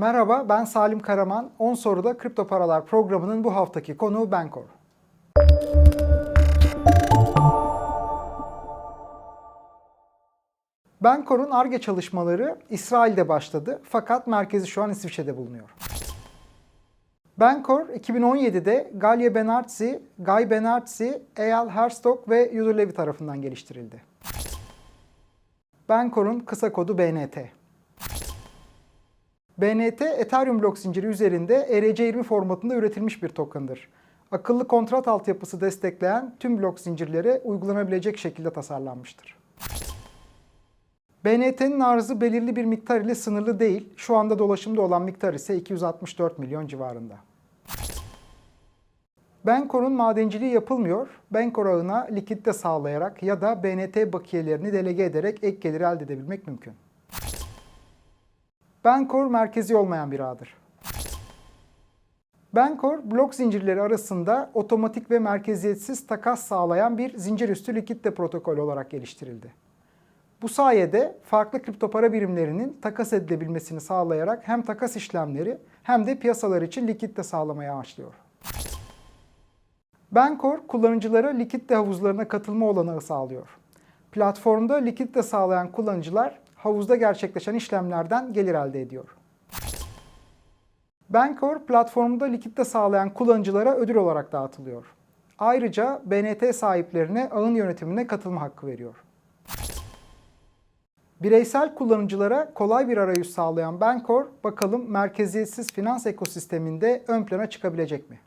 Merhaba, ben Salim Karaman. 10 soruda Kripto Paralar programının bu haftaki konuğu Bancor. Bancor'un ARGE çalışmaları İsrail'de başladı fakat merkezi şu an İsviçre'de bulunuyor. Bancor 2017'de Galye Benartzi, Guy Benartzi, Eyal Herstog ve Yudur Levy tarafından geliştirildi. Bancor'un kısa kodu BNT. BNT, Ethereum blok zinciri üzerinde ERC20 formatında üretilmiş bir token'dır. Akıllı kontrat altyapısı destekleyen tüm blok zincirlere uygulanabilecek şekilde tasarlanmıştır. BNT'nin arzı belirli bir miktar ile sınırlı değil. Şu anda dolaşımda olan miktar ise 264 milyon civarında. Bancor'un madenciliği yapılmıyor. Bancor ağına likitte sağlayarak ya da BNT bakiyelerini delege ederek ek gelir elde edebilmek mümkün. Bancor merkezi olmayan bir ağdır. Bancor, blok zincirleri arasında otomatik ve merkeziyetsiz takas sağlayan bir zincir üstü likitte protokolü olarak geliştirildi. Bu sayede farklı kripto para birimlerinin takas edilebilmesini sağlayarak hem takas işlemleri hem de piyasalar için likitte sağlamayı amaçlıyor. Bancor, kullanıcılara likitte havuzlarına katılma olanağı sağlıyor. Platformda likitte sağlayan kullanıcılar havuzda gerçekleşen işlemlerden gelir elde ediyor. Bancor, platformda likitte sağlayan kullanıcılara ödül olarak dağıtılıyor. Ayrıca BNT sahiplerine ağın yönetimine katılma hakkı veriyor. Bireysel kullanıcılara kolay bir arayüz sağlayan Bancor, bakalım merkeziyetsiz finans ekosisteminde ön plana çıkabilecek mi?